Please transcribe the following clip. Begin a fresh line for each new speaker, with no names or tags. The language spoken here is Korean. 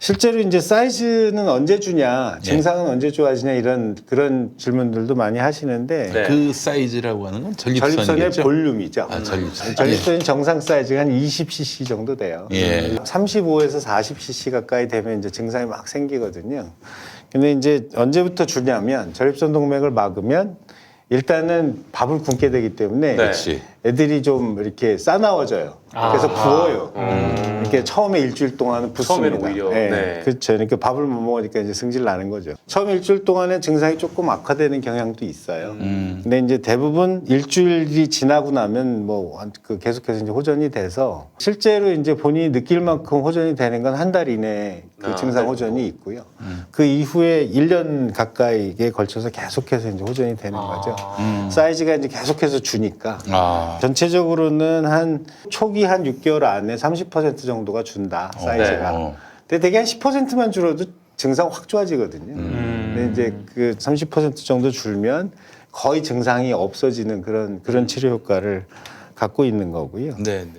실제로 이제 사이즈는 언제 주냐, 증상은 언제 좋아지냐 이런 그런 질문들도 많이 하시는데
네.
그 사이즈라고 하는 건
전립선의
전립선이겠죠.
볼륨이죠.
아, 전립선.
전립선이 정상 사이즈가 한 20cc 정도 돼요.
예.
35에서 40cc 가까이 되면 이제 증상이 막 생기거든요. 근데 이제 언제부터 주냐면 전립선 동맥을 막으면 일단은 밥을 굶게 되기 때문에
네.
그렇지.
애들이 좀 이렇게 싸나워져요. 그래서 부어요. 이렇게 처음에 일주일 동안은 붓습니다.
처음에는 오히려,
네.
네.
그렇죠. 그러니까 밥을 못 먹으니까 이제 승질 나는 거죠. 처음 일주일 동안에 증상이 조금 악화되는 경향도 있어요.
음.
근데 이제 대부분 일주일이 지나고 나면 뭐그 계속해서 이제 호전이 돼서 실제로 이제 본인이 느낄 만큼 호전이 되는 건 한 달 이내에 그
아,
증상
네.
호전이 있고요. 그 이후에 1년 가까이에 걸쳐서 계속해서 이제 호전이 되는 거죠. 사이즈가 이제 계속해서 주니까
아.
전체적으로는 한 초기 한 6개월 안에 30% 정도가 준다 사이즈가.
네. 어.
근데 되게 한 10%만 줄어도 증상 확 좋아지거든요.
음.
근데 이제 그 30% 정도 줄면 거의 증상이 없어지는 그런 그런 치료 효과를 갖고 있는 거고요.
네, 네.